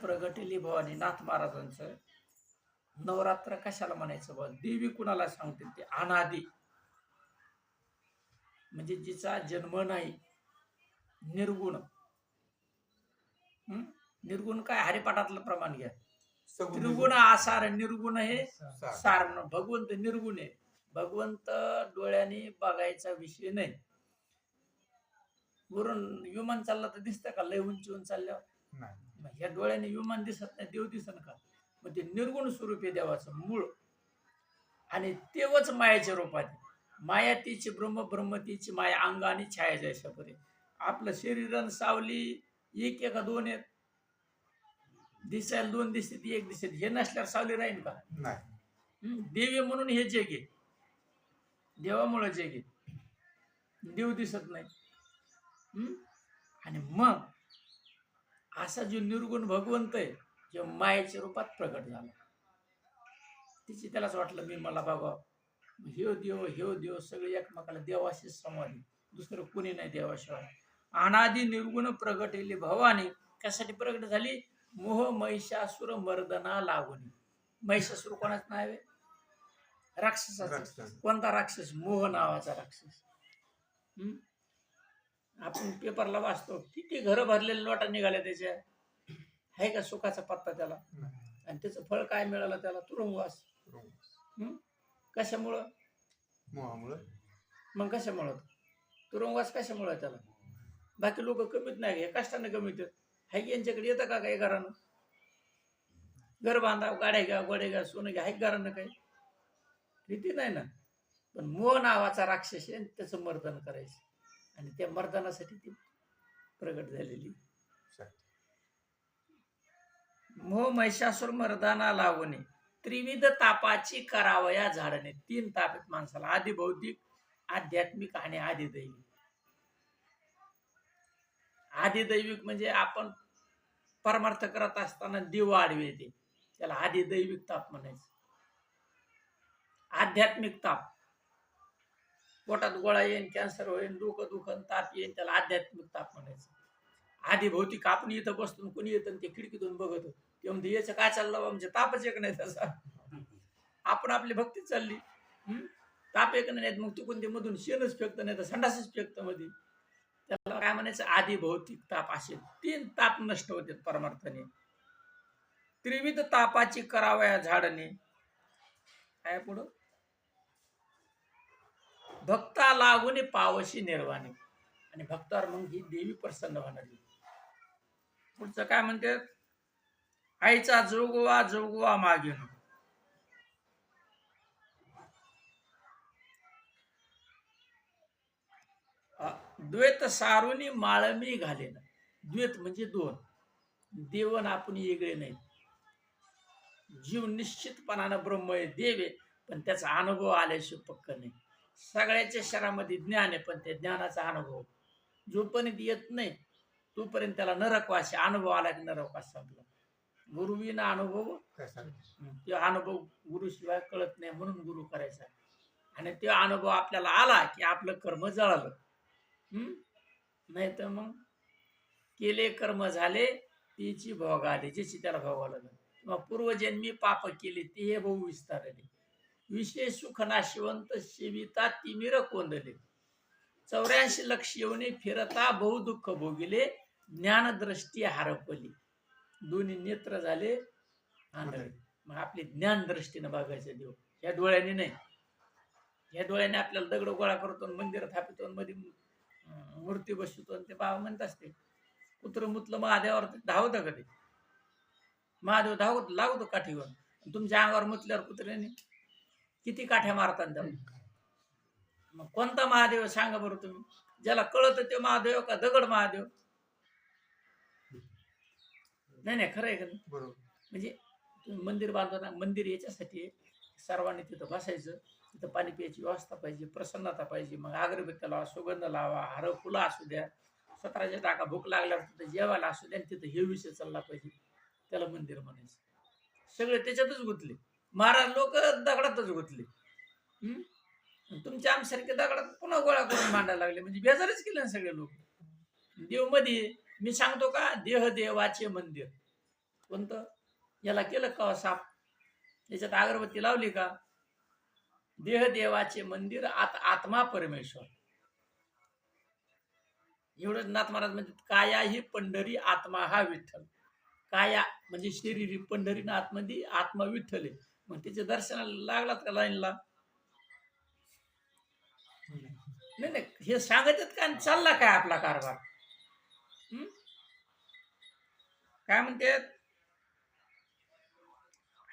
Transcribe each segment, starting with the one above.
प्रगटेली भवानी नाथ महाराजांचं. नवरात्र कशाला म्हणायचं बा देवी कुणाला सांगते ते अनादी. म्हणजे जिचा जन्म नाही निर्गुण? निर्गुण काय? हरिपाठातलं प्रमाण घ्या. त्रिगुण आसार निर्गुण हे सार. भगवंत निर्गुण आहे. भगवंत डोळ्याने बघायचा विषय नाही. वरून विमान चाललं तर दिसतं का? लय उंचीवून चालल्यावर? मग ह्या डोळ्याने विमान दिसत नाही देव दिसन का? मग ते निर्गुण स्वरूप आहे देवाचं मूळ. आणि तेवच मायाच्या रूपात. माया तिची ब्रह्म ब्रह्म तिची माया अंग आणि छाया जैसा परे आपलं शरीर आणि सावली एक एका दोन आहेत. दिसायला दोन दिसते ती एक दिसते हे नसल्यावर सावली राहील का? देवी म्हणून हे जग देवामुळे जग देव दिसत नाही? आणि मग असा जो निर्गुण भगवंत आहे जो मायेच्या रूपात प्रकट झाला. तिची त्यालाच वाटलं मी मला बघा ह्यो देव ह्यो देव सगळे एकमेकाला देवाशी संवादी दुसरं कोणी नाही देवाशिवाय. अनादी निर्गुण प्रगटेली भवानी. कशासाठी प्रगट झाली? मोह महिषासुर मर्दना लागुनी महिषासुर कोणाच नाव आहे? राक्षसाचं. राक्षस. कोणता राक्षस? मोह नावाचा राक्षस. हं? आपण पेपरला वाचतो किती घरं भरलेले लोटा निघाल्या त्याच्या. आहे का सुखाचा पत्ता त्याला? आणि त्याचं फळ काय मिळालं त्याला? तुरुंगवास. हं? कशामुळं? मोहामुळं मग कशामुळं? तुरुंगवास कशामुळं आहे त्याला? बाकी लोक कमीत नाही हे कष्टाने कमीत आहेत. हाय की यांच्याकडे येतं का काही घरानं? घर बांधा गाड्या घ्या गोड्या घ्या सोनं घ्या हाय का घरानं काही? भीती नाही ना. पण मोह नावाचा राक्षस आहे आणि त्याचं मर्दन करायचं. आणि त्या मर्दनासाठी ती प्रगट झालेली. मोह महिषासूर मर्दाना लावणे. त्रिविध तापाची करावया झाडणे तीन तापेत माणसाला. आधी भौतिक आध्यात्मिक आणि आदिदैविक आदिदैविक म्हणजे आपण परमार्थ करत असताना देव आडवे येते. त्याला आदिदैविक ताप म्हणायचं. आध्यात्मिक ताप. पोटात गोळा येईन कॅन्सर होईल डोकं दुखन ताप येईन त्याला आध्यात्मिक ताप म्हणायचं. आधी भौतिक आपण इथं बसतो कोणी येतं ते खिडकीतून बघत होतं. ते म्हणते याचं काय चाललं बा? म्हणजे तापच एक नाही तसा आपण आपली भक्ती चालली. ताप एक नाही मग तिकून ते मधून शेणच फेकतं नाही तर संडासच फेकतं मध्ये त्याला काय म्हणायचं? आधी भौतिक ताप असे तीन ताप नष्ट होते परमार्थाने. त्रिविध तापाची करावया झाडने काय पुढं? भक्ता लागून पावशी निर्वाणी. आणि भक्तावर मग ही देवी प्रसन्न होणार पुढचं काय म्हणते? आईचा जोगवा जोगवा मागे द्वैत सारुनी माळमी घालेन. द्वैत म्हणजे दोन. देवन आपण वेगळे नाही. जीव निश्चितपणानं ब्रह्म आहे देव आहे पण त्याचा अनुभव आल्याशिवाय पक्क नाही. सगळ्याच्या शरीरामध्ये ज्ञान आहे पण त्या ज्ञानाचा अनुभव जोपर्यंत येत नाही तोपर्यंत त्याला नरकवासी अनुभव आला की नरकवास संपला. गुरुविना अनुभव तो अनुभव गुरुशिवाय कळत नाही म्हणून गुरु करायचा. आणि तो अनुभव आपल्याला आला की आपलं कर्म जळालं. हम्म नाही तर मग केले कर्म झाले तिची भोग आली ज्याची त्याला भोग आलं किंवा पूर्वजन्मी पाप केले ते हे बहु विस्तारले. विशेष सुखना शिवंत सेविता तिमिर कोंदले. चौऱ्याऐंशी लक्ष येऊने फिरता बहु दुःख भोगिले ज्ञानदृष्टी हरपली. दोन्ही नेत्र झाले आंधळे. मग आपली ज्ञानदृष्टीनं बघायचं देव. या डोळ्याने नाही. या डोळ्याने आपल्याला दगड गोळा करतो आणि थापितो मध्ये मूर्ती बसवतो आणि ते बाबा म्हणत असते कुत्र मुतलं महादेवावर ते धावतं का महादेव धावत लागतो काठीवर. तुमच्या अंगावर मुतल्यावर कुत्र्याने किती काठ्या मारतात त्याला मग कोणता महादेव सांगा बरं तुम्ही? ज्याला कळत ते महादेव का दगड महादेव? नाही नाही खरं आहे का? बरोबर. म्हणजे तुम्ही मंदिर बांधताना मंदिर याच्यासाठी आहे, सर्वांनी तिथं बसायचं तिथं पाणी प्यायची व्यवस्था पाहिजे प्रसन्नता पाहिजे मग अगरबत्त्या लावा सुगंध लावा हार फुलं असू द्या सतराच्या टाका भूक लागल्यावर तिथं जेवायला असू द्या आणि तिथं हे विषय चालला पाहिजे त्याला मंदिर म्हणायचं. सगळे त्याच्यातच गुंतले. महाराज लोक दगडातच गुंतले. तुमच्या आमसारखे दगडात पुन्हा गोळा करून मांडायला लागले. म्हणजे बेजारच केले ना सगळे लोक. देवमध्ये मी सांगतो का देह देवाचे मंदिर. कोणतं? याला केलं का साप? याच्यात अगरबत्ती लावली का? देह देवाचे मंदिर आत आत्मा परमेश्वर. एवढंच नाथ महाराज म्हणतात काया ही पंढरी आत्मा हा विठ्ठल. काया म्हणजे शरीर ही पंढरी ना आतमध्ये आत्मा विठ्ठल आहे. मग त्याच्या दर्शनाला लागलात का लाईनला? नाही नाही हे सांगत आहेत का आणि चालला काय आपला कारभार? हं? काय म्हणते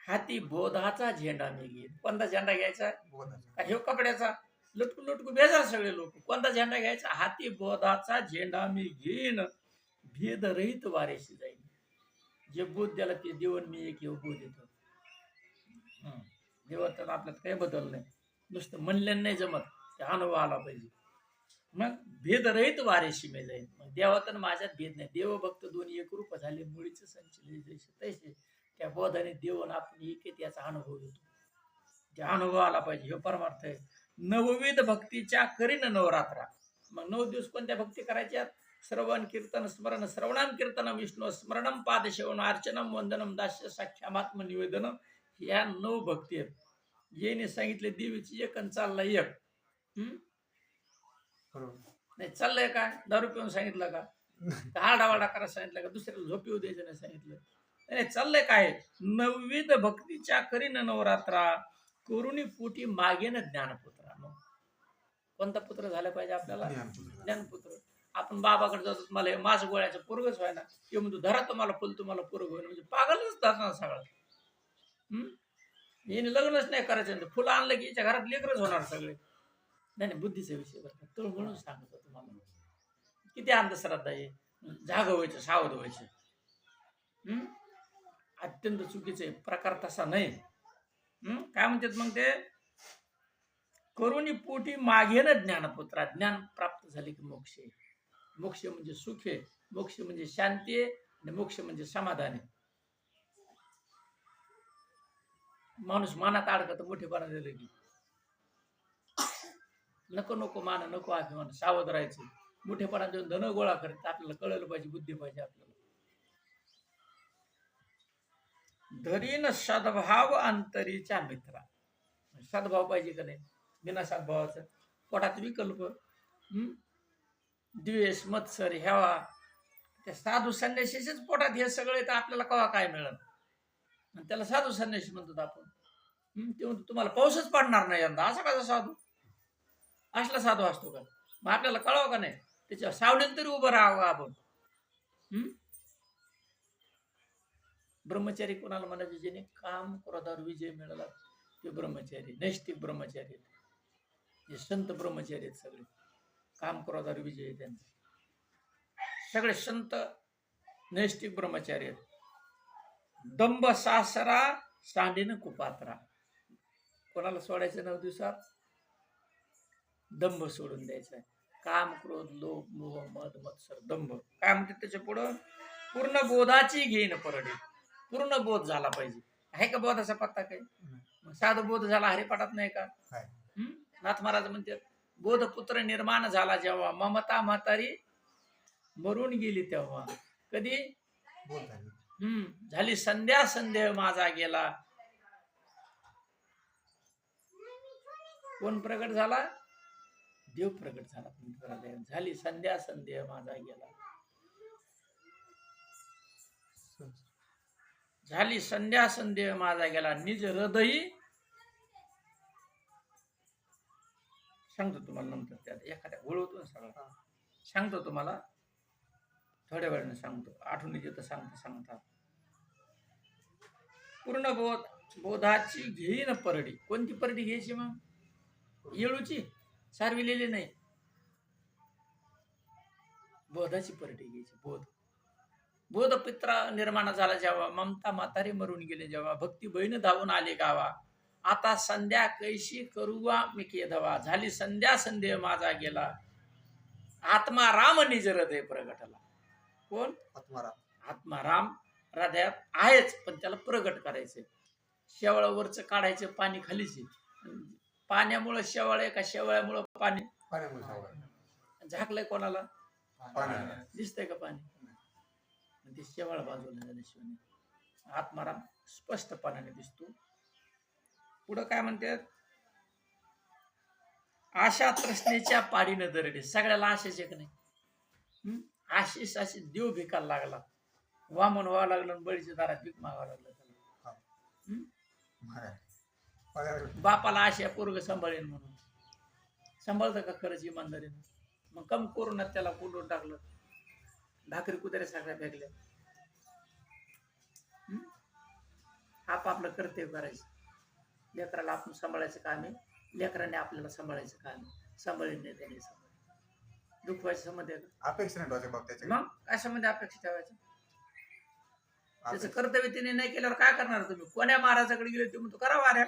हाती बोधाचा झेंडा मी घेईन. कोणता झेंडा घ्यायचा? ह्यो कपड्याचा. लटकू लटकू बेजार सगळे लोक. कोणता झेंडा घ्यायचा? हाती बोधाचा झेंडा मी घेईन. भेद रहित वारेशी जाईन. जे बोध द्याला ते देवण मी एक येऊ बोध येतो आपल्यात काही बदल नाही. नुसतं म्हणल्यानं नाही जमत. ते अनुभव आला पाहिजे. मग भेदरहित वारेशी मी मग देवातन माझ्यात भेद नाही. देवभक्त दोन्ही एक रूप झाले. मुळीच संचले तैसे. त्या बोधाने देवन आपण एक याचा अनुभव येतो त्या अनुभव आला पाहिजे. हे परमार्थ आहे. नवविध भक्तीच्या करीन नवरात्रा. मग नऊ दिवस कोणत्या भक्ती करायच्या? श्रवण कीर्तन स्मरण श्रवणाम कीर्तन विष्णू स्मरणम पादसेवन अर्चनम वंदनम दास्य साख्यामात्म निवेदन या नऊ भक्ती आहेत. येणे सांगितले देवीची एक आणि चालला एक. हम्म? नाही चाललंय काय दारू पिऊन सांगितलं का? का हाडावाडा करा सांगितलं का? दुसऱ्याला झोप द्यायचं नाही सांगितलं. नाही चाललंय काय? नवविध भक्तीच्या करीन नवरात्रा करुणी पोटी मागेन ज्ञानपुत्रा मग कोणता पुत्र झाला पाहिजे आपल्याला? ज्ञानपुत्र. आपण बाबाकडे जातो मला हे मास गोळ्याचं पोरगच व्हायला. किंवा म्हणतो धरा तुम्हाला फुल तुम्हाला पोरग होईल म्हणजे पागलच धरणार सगळं? हिने लग्नच नाही करायचं फुलं आणलं की याच्या घरात लेकरच होणार सगळे. नाही नाही बुद्धीचा विषय बरं तो म्हणून सांगतो तुम्हाला. किती अंधश्रद्धा आहे. जाग व्हायचं सावध व्हायचं. हम्म? अत्यंत चुकीचं आहे. प्रकार तसा नाही. हम्म? काय म्हणतात मग ते? करुणी पोटी मागेन ज्ञानपुत्रा. ज्ञान प्राप्त झाले की मोक्ष आहे. मोक्ष म्हणजे सुख आहे. मोक्ष म्हणजे शांती आहे आणि मोक्ष म्हणजे समाधान आहे. माणूस मानात अडकत मोठेपणा दिलं की. नको नको मान नको अभिमान सावध राहायचं. मोठेपणा देऊन धन गोळा करत आपल्याला कळलं पाहिजे बुद्धी पाहिजे आपल्याला. धरीन सद्भाव अंतरीच्या मित्रा. सद्भाव पाहिजे का नाही? बिना सद्भावाचा. पोटात विकल्प द्वेष मत्सर ह्यावा त्या साधू संन्याशीच्याच पोटात हे सगळे तर आपल्याला कवा काय मिळत आणि त्याला साधू संन्याशी म्हणतात आपण. ते म्हणतो तुम्हाला पाऊसच पडणार नाही यंदा. असा कसा साधू? असला साधू असतो का? मग आपल्याला कळावं का नाही? त्याच्या सावलीत तरी उभं राहावं आपण. ब्रह्मचारी कोणाला म्हणायचे? ज्याने काम क्रोधावर विजय मिळाला ते ब्रह्मचारी नैष्टिक ब्रह्मचारी आहेत. जे संत ब्रह्मचारी आहेत सगळे. काम क्रोधावर विजय त्यांचे. सगळे संत नैष्टिक ब्रह्मचारी आहेत. दंभ सासरा सांडीन कुपात्रा. कोणाला सोडायचं नऊ दिवसात? दंभ सोडून द्यायचा काम क्रोध लोभ मोह मद मत्सर दंभ. काय म्हणते त्याच्या पुढं? पूर्ण बोधाची घेईन परडे. पूर्ण बोध झाला पाहिजे. आहे का बोधाचा पत्ता काही? साधं बोध झाला हरिपाठात नाही का? नाथ महाराज म्हणतात बोधपुत्र निर्माण झाला जेव्हा ममता म्हातारी मरून गेली तेव्हा. कधी? हम्म. झाली संध्या संदेह माझा गेला. कोण प्रगट झाला? देव प्रगट झाला. झाली? संध्या संदेह माझा गेला. झाली संध्या संदेह माझा गेला. निज हृदयी सांगतो तुम्हाला नंतर त्यात. एखाद्या ओळखतो सगळं सांगतो तुम्हाला. थोड्या वेळाने सांगतो आठवणी येतं सांगता सांगता. पूर्ण बोध बोधाची घेईन परडी. कोणती परडी घ्यायची मग? येळूची? सारविलेली नाही. बोधाची परडी घ्यायची बोध. बोध पित्रा निर्माण झाला जेव्हा ममता म्हातारी मरून गेले जेव्हा भक्ती बहीण धावून आले गावा. आता संध्या कैशी करुवा मी केधवा. झाली संध्या संदेह माझा गेला. आत्मा राम निज हृदय प्रगटला. कोण? आत्मा राम हृदयात आहेच पण त्याला प्रगट करायचे शेवळावरचं काढायचं पाणी खालीच आहे. पाण्यामुळं शेवाळ आहे का शेवाळ्यामुळं पाणी? झाकलंय कोणाला? दिसतंय का पाणी? ते शेवाळ बाजूला झाल्याशिवाय नाही. आत्माराम स्पष्टपणाने दिसतो. पुढं काय म्हणतात? आशा तृष्णेच्या पाडीनं दरडे. सगळ्याला आशेच एक नाही? आशिष अशी देव भिकायला लागला. वामन व्हावं लागलं बळीच्या दारात भीक मागावं लागलं त्याला. बापाला आशा पोरग सांभाळेन म्हणून. सांभाळतं का खरंच इमानदारीनं? मग कम कोरोनात त्याला कोंडून टाकलं. भाकरी कुत्र्या सगळ्या फेकल्या. हं? आपापलं कर्तव्य करायचं. लेकराला आपण सांभाळायचं काम आहे. लेकराने आपल्याला सांभाळायचं काम आहे. सांभाळीन नाही त्याने सांभाळ दुखवायचं संबंध आहे का? अपेक्षा नाही मग संबंध अपेक्षा ठेवायचं? त्याचं अपेक्षा- कर्तव्य तिने नाही केल्यावर काय करणार तुम्ही? कोण्या महाराजाकडे गेले तुम्ही तो करा वाऱ्या.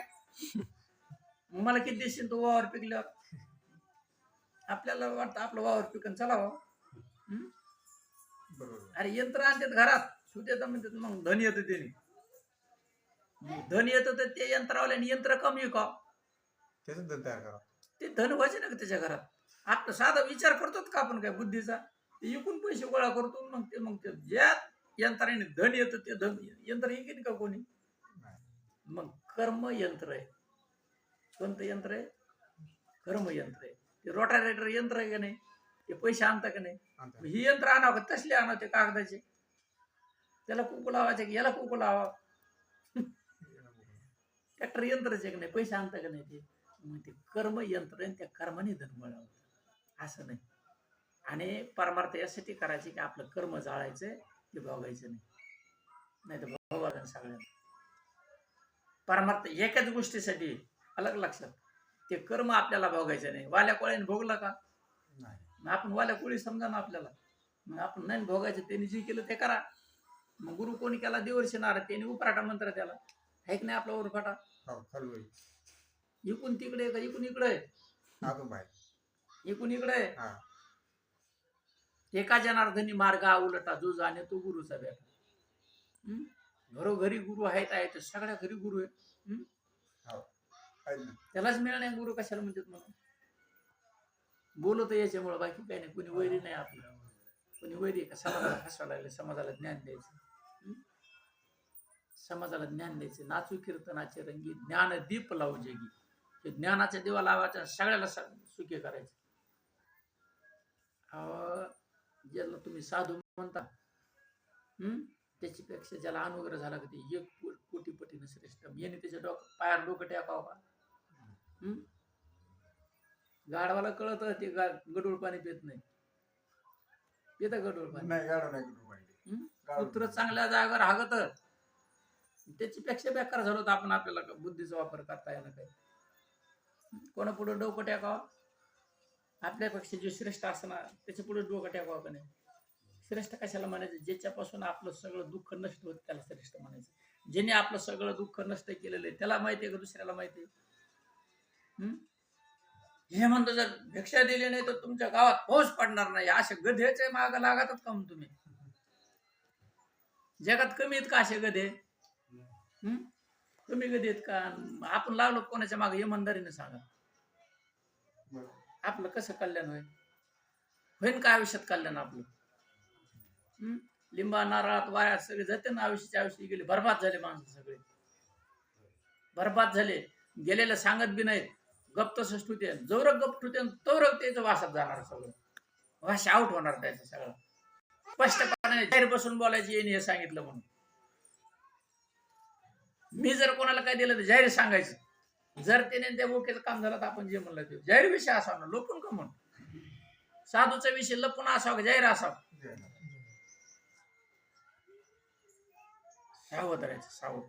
मग मला किती देशील तो वावर पिकल्यावर? आपल्याला वाटतं आपलं वावर पिकन चला हो. बरोबर. अरे यंत्र आणतात घरात. सुद्धा म्हणतात मग धन येतं त्याने. धन येतं तर ते यंत्रावाल्याने यंत्र कमी का त्याच धन तयार करा ते धन व्हायचे ना का त्याच्या घरात. आपला साधा विचार करतो का आपण काय बुद्धीचा? इकून पैसे गोळा करतो मग ते मग ते ज्या यंत्राने धन येतं ते धन यंत्र येईन का कोणी. मग कर्म यंत्र आहे. कोणतं यंत्र आहे? कर्म यंत्र आहे. ते रोटारेटर यंत्र आहे का नाही? ते पैसे आणता का नाही. ही यंत्र आणावं का? तसले आणावं ते कागदाचे? त्याला कुकू लावायचे की? याला कुकू लावा. ट्रॅक्टर यंत्रच आहे का नाही? पैसे आणता का नाही ते? मग ते कर्म यंत्र आहे त्या कर्माने धन मिळावं. असं नाही. आणि परमार्थ यासाठी करायचे की आपलं कर्म जाळायचं ते भोगायचं नाही. नाही तर भोगायचं सगळ्यांना. परमार्थ एकाच गोष्टीसाठी अलग लक्षात. ते कर्म आपल्याला भोगायचं नाही. वाल्या कोळ्याने भोगला का? नाही. मग आपण वाल्या कोळी समजा ना आपल्याला. मग आपण नाही भोगायचं त्यांनी जे केलं ते करा. मग गुरु कोणी केला देवर्षी नारद त्यांनी उपराटा मंत्र त्याला ऐक नाही आपला उरफाटा हो इकून तिकडे का इकून इकडे? इकून इकडे. आहे. हा एका जनार्दनी मार्गा उलटा जो जाणे तो गुरुचा बेटा हं? घरोघरी गुरु आहेत आहेत सगळ्या घरी गुरु आहे ना. त्यालाच मिळणे गुरु कशाला म्हणतात म्हणून बोलत याच्यामुळे बाकी काही नाही. कोणी वैरी नाही आपलं. कोणी वैरी का? समाजाला हसवायला लागले समाजाला ज्ञान द्यायचं. हं? समाजाला ज्ञान द्यायचं. नाचू कीर्तनाचे रंगी ज्ञान दीप लावू जगी. हे ज्ञानाच्या दिवा लावायचा सगळ्याला सुखी करायचं. ज्याला तुम्ही साधू म्हणता हं? त्याच्यापेक्षा ज्याला अनुग्रह झाला की ते एक को- कोटी पटीनं श्रेष्ठ. याने त्याच्या डोक पायावर डोकं टाकावं का? हं? गाढवाला कळत ते गडूळ पाणी पित नाही. पितं गडूळ पाणी. नाही गाडव नाही कुठं पाहिजे हं? गाढव कुत्र चांगल्या जागेवर हागत. त्याच्यापेक्षा बेकार झालो तर आपण आपल्याला बुद्धीचा वापर करता येणार काही. कोणा पुढे डोकं टाकावं? आपल्यापेक्षा जे श्रेष्ठ असणार त्याच्या पुढे डोकं टाकावं का नाही? श्रेष्ठ कशाला म्हणायचं? ज्याच्यापासून आपलं सगळं दुःख नष्ट होत त्याला श्रेष्ठ म्हणायचं. ज्याने आपलं सगळं दुःख नष्ट केलेलं आहे त्याला माहिती आहे का दुसऱ्याला माहिती आहे? हे? म्हणतो जर भिक्षा दिली नाही तर तुमच्या गावात पाऊस पडणार नाही. असे गधेचे माग लागतात का मग तुम्ही? जगात कमी आहेत का असे गधे? कमी गधे आहेत का? आपण लागलो कोणाच्या मागे? इमानदारीने सांगा. आपलं कसं कल्याण होईल? होईन का आयुष्यात कल्याण आपलं? लिंबा नारळात वाऱ्यात सगळे जाते ना आयुष्याच्या आयुष्य गेले बरबाद झाले माणसं सगळे. बरबाद झाले. गेलेले सांगत बी नाहीत. गप्त सष्टुते जोर गप्त होते तवरक त्याचं वासात जाणार सगळं. वाश आउट होणार त्याचं सगळं. स्पष्टपणे जाहीर बसून बोलायची येणे हे सांगितलं म्हणून. मी जर कोणाला काय दिलं तर जाहीर सांगायचं. जर त्याने त्या बोक्याचं काम झालं तर आपण जे म्हणलं ते. जाहीर विषय असावा ना लोपून का म्हणून साधूचा विषय लपून असावा जाहीर असावा? सावध राहायचं सावध.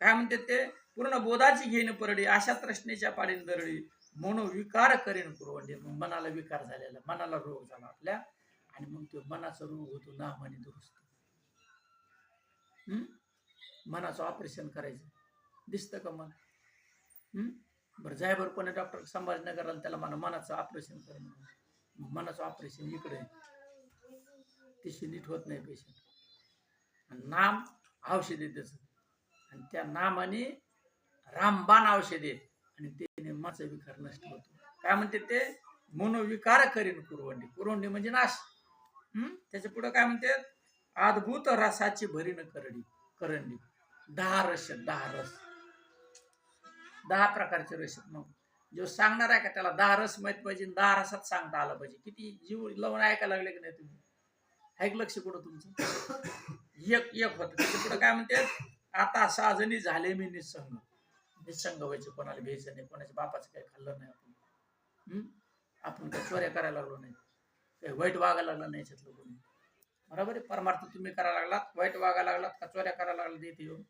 काय म्हणते ते? पूर्ण बोधाची घेणे परडी अशा तृष्णेच्या पाडीन दरडी मनोविकार करेन पुरवंडे मग मनाला विकार झालेला मनाला रोग झाला आपल्या. आणि मग तो मनाचा रोग होतो नामाने दुरुस्त. हम्म? मनाचं ऑपरेशन करायचं. दिसतं का मन? बरं जाय कोणी डॉक्टर संभाजीनगरला त्याला म्हणा मनाचं ऑपरेशन कर मग मनाचं ऑपरेशन इकडे. तिशी नीट होत नाही पेशंट नाम औषध आहे त्याचं आणि त्या नामाने रामबाण औषध आहे. आणि त्याने माझा विकार नष्ट होतो. काय म्हणते ते? मनोविकार करीन कुरवंडी. कुरवंडी म्हणजे नाश. हम्म? त्याच्या पुढे काय म्हणते? अद्भुत रसाची भरीन करडी करंडी. दहा रस दहा रस. दहा प्रकारचे रस आहेत मग. जो सांगणार आहे का त्याला दहा रस माहीत पाहिजे दहा रसात सांगता आलं पाहिजे. किती जीव लावून ऐकायला लागले की नाही तुम्ही? ऐक लक्ष कुठं तुमचं? एक एक होतं. त्याच्या पुढे काय म्हणते? आता सहा जणी झाले मी निसंग. निसंग व्हायचे कोणाला घ्यायचं नाही कोणाच्या बापाचं काही खाल्लं नाही आपण. हम्म? आपण काही चोऱ्या करायला लागलो नाही. काही वाईट वागायला लागलं नाही याच्यातलं कोणी. बरोबर आहे? परमार्थ तुम्ही करायला लागलात. वाईट वागायला लागलात का चोऱ्या करायला लागलात? इथे येऊन.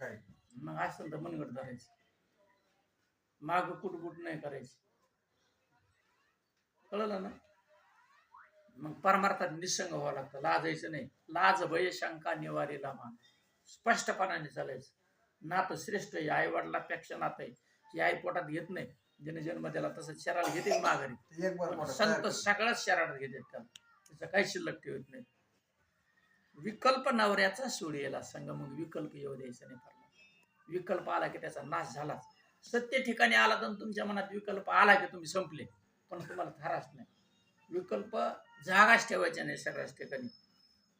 काय मग असेल तर मनगट धरायचं. माग कुटकुट नाही करायची. कळलं ना? मग परमार्थात निसंग व्हावं लागतं लाजायचं नाही. लाज भय शंका निवारीला मान स्पष्टपणाने चालायचं. नातं श्रेष्ठ आहे आई वडिलापेक्षा नातं आहे. ही आई पोटात घेत नाही. ज्याने जन्म दिला तसं शराला घेते माघारी. संत सगळ्याच शरात घेतात त्याला. त्याचं काही शिल्लक ठेवत नाही. विकल्प नवऱ्याचा सोडियला संग मग विकल्प येऊ द्यायचा नाही विकल्प आला की त्याचा नाश झालाच. सत्य ठिकाणी आला तर तुमच्या मनात विकल्प आला की तुम्ही संपले. पण तुम्हाला थाराच नाही. विकल्प जागाच ठेवायच्या नाही सगळ्याच ठिकाणी.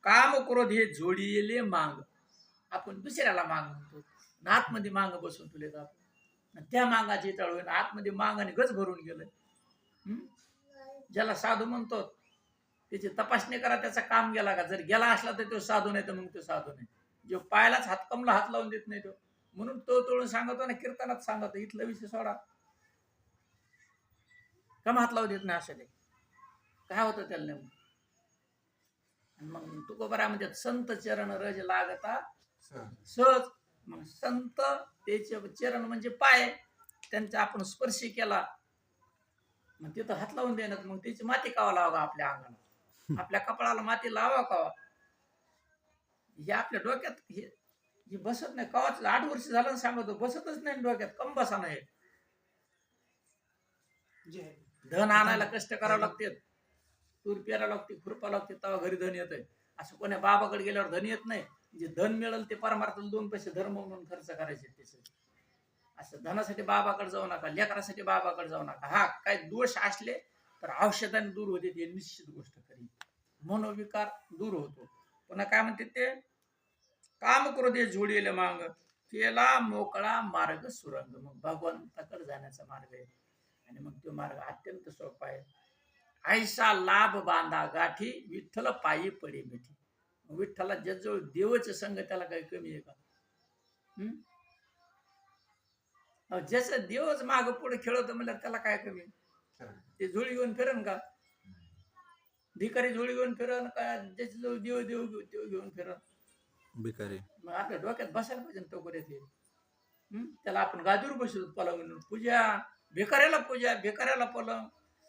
काम क्रोध हे जोडीले मांग. आपण दुसऱ्याला मांग म्हणतो. आतमध्ये मांग बसून तुले का आपण त्या मांगाची तळवून आतमध्ये मांगाने गच भरून गेलं. ज्याला साधू म्हणतो त्याची तपासणी करा त्याचा काम गेला का? जर गेला असला तर तो साधू नाही तर मग तो साधू नाही. जो पायालाच हातकमला हात लावून देत नाही तो. म्हणून तो तोडून सांगतो ना कीर्तनात सांगतो इथला विषय सोडा. कम हात लावू देत नाही असं ते काय होतं त्याला नेमकं? मग तुकोबरा म्हणजे संत चरण रज लागता. सहज. सहज. मग संत त्याचे चरण म्हणजे पाय. त्यांचा आपण स्पर्श केला. मग तिथं हात लावून देणार मग त्याची माती कावा लावा आपल्या अंगाला आपल्या कपाळाला माती लावा कावा. हे आपल्या डोक्यात हे हे बसत नाही. कवाच आठ वर्ष झालं सांगतो बसतच नाही डोक्यात कम बसा नाही धन आणायला कष्ट करावं लागते. तूर पेरावं लागते खुरपा लागते तेव्हा घरी धन येत असं कोण्या बाबाकडे गेल्यावर धन येत नाही. जे धन मिळेल ते परमार्थाला दोन पैसे धर्म म्हणून खर्च करायचे त्याचे असं धनासाठी बाबाकडे जाऊ नका लेकरासाठी बाबाकडे जाऊ नका. हा काय दोष असले तर औषधाने दूर होते ते निश्चित गोष्ट खरी. मनोविकार दूर होतो. पुन्हा काय म्हणते ते? काम करू दे जोडीले मांग. केला मोकळा मार्ग सुरंग. मग भगवंताकडे जाण्याचा मार्ग आहे. आणि मग तो मार्ग अत्यंत सोपा आहे. ऐसा लाभ बांधा गाठी विठ्ठल पायी पडी मिठी. विठ्ठला ज्याजवळ देवच संघ त्याला काही कमी आहे का? हम्म? ज्याचं देवच माग पुढे खेळवतो म्हणलं त्याला काय कमी. ते झोळी घेऊन फिरन का? भिकारी झोळी घेऊन फिरन का? ज्याच्या जवळ देव देव देव घेऊन फिरन? भिकारी. मग आपल्या डोक्यात बसायला पाहिजे ना तो करे ते. हम्म? त्याला आपण गादीवर बसवतो पलंग पूजा भिकाऱ्याला पूजा भिकाऱ्याला पलंग.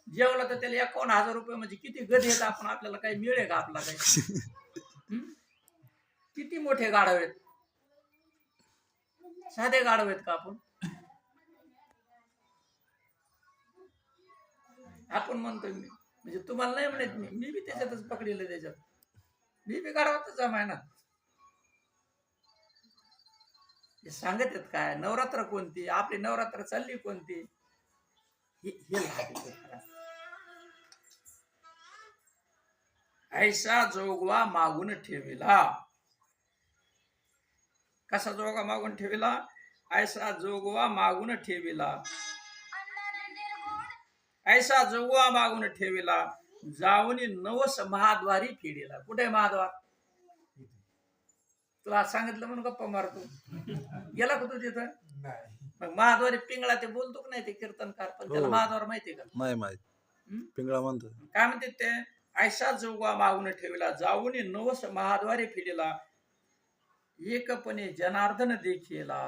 जेवला तर त्याला एकावन्न हजार रुपये म्हणजे किती गद येत आपण आपल्याला काही मिळेल का आपला काही? किती मोठे गाढव आहेत? साधे गाढव आहेत का आपण? आपण म्हणतोय मी म्हणजे तुम्हाला नाही म्हणत मी. मी बी त्याच्यातच पकडलेलं त्याच्यात. मी बी गाढवातच जमाय ना सांगत आहेत काय? नवरात्र कोणती? आपली नवरात्र चालली कोणती? हे ऐसा जोगवा मागून ठेविला. कसा जोगा मागून ठेविला? ऐसा जोगवा मागून ठेविला. ऐसा जोगवा मागून ठेविला. जाऊनी नवस महाद्वारी फेडिला. कुठे महाद्वार? तुला सांगितलं म्हणून गप्पा मारतो. गेला का तू तिथं? नाही. मग महाद्वारी पिंगळा ते बोलतो का नाही ते कीर्तनकार? पण त्याला हो. महाद्वार माहितीये का? नाही माहीत? पिंगळा म्हणतो. काय म्हणते ते? ऐसा जोगवा मागून ठेवला जाऊन नवस महाद्वारे फिरला एकपणे जनार्दन देखीला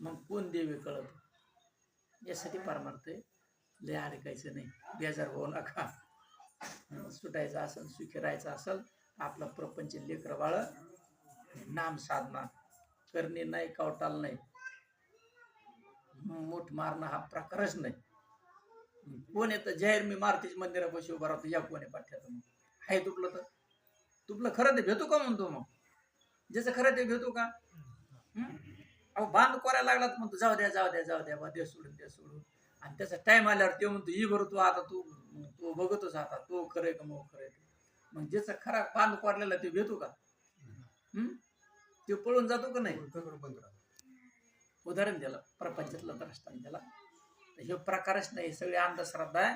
मग कोण देवे कळत? यासाठी परमार्थ आहे. लय अडकायचं नाही. बेजार होऊ नका. सुटायचं असेल सुखी राहायचं असेल आपला प्रपंच लेकर बाळ नाम साधना करणे नाही कवटाल नाही. मोठ मारणं हा प्रकारच नाही. कोण येतं? जाहीर मी मारतीच मंदिरापाशी उभा राहतो या कोणी पाठ्यात मग? आहे तुटलं तर? तुपलं खरं ते भेटू का म्हणतो मग? ज्याचं खरं ते भेटू का? अहो बांध कोरायला लागला म्हणतो जाऊ द्या जाऊ द्या जाऊ द्या बा दे सोडून दे सोडून. आणि त्याचा टाइम आल्यावर ते म्हणतो ही बरं तू आता तू तू बघतोच आता तो खरंय का मग खरंय का मग ज्याचा खरा बांध कोरलेला ते भेटू का? हम्म? तो पळून जातो का नाही? उदाहरण दिलं प्रपंचातलं दृष्टांत दिला हे प्रकारच नाही सगळे अंधश्रद्धा आहे.